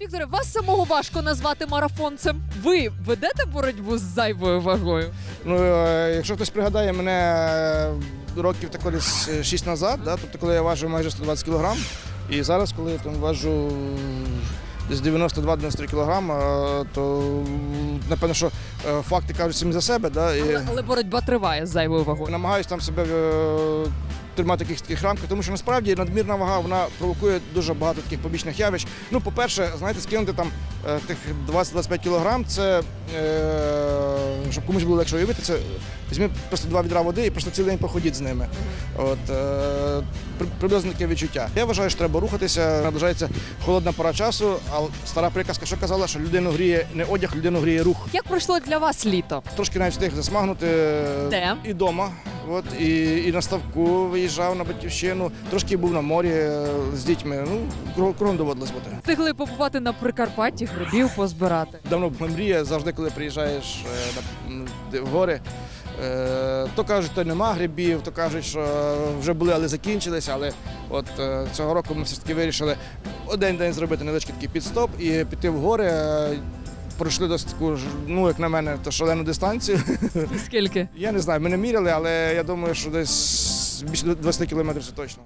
Вікторе, вас самого важко назвати марафонцем. Ви ведете боротьбу з зайвою вагою? Ну, е, якщо хтось пригадає мене е, років так десь 6 назад, да, тобто коли я важив майже 120 кг, і зараз, коли я там важу десь 92-93 кг, е, то напевно, що е, факти кажуть самі за себе. Да, і Але, але боротьба триває з зайвою вагою. намагаюся там себе е, в якихось таких рамках, тому що насправді надмірна вага вона провокує дуже багато таких побічних явищ. Ну, по-перше, знаєте, скинути там е, тих 20-25 кг, це е, щоб комусь було легше уявити, це візьми просто два відра води і просто цілий день походіть з ними. От, е, приблизно таке відчуття. Я вважаю, що треба рухатися, наближається холодна пора часу, а стара приказка, що казала, що людину гріє не одяг, людину гріє рух. Як пройшло для вас літо? Трошки навіть встиг засмагнути Де? і вдома. От, і, і на ставку виїжджав на батьківщину, трошки був на морі е, з дітьми. Ну, кругом, кругом доводилось бути. Встигли побувати на Прикарпатті, грибів позбирати. Давно була мрія, завжди, коли приїжджаєш е, на, гори, е, то кажуть, то нема грибів, то кажуть, що вже були, але закінчилися. Але от цього року ми все ж таки вирішили один день зробити невеличкий такий підстоп і піти в гори. Пройшли досить таку, ну як на мене, то шалену дистанцію. Скільки? Я не знаю, ми не міряли, але я думаю, що десь більше 20 кілометрів це точно.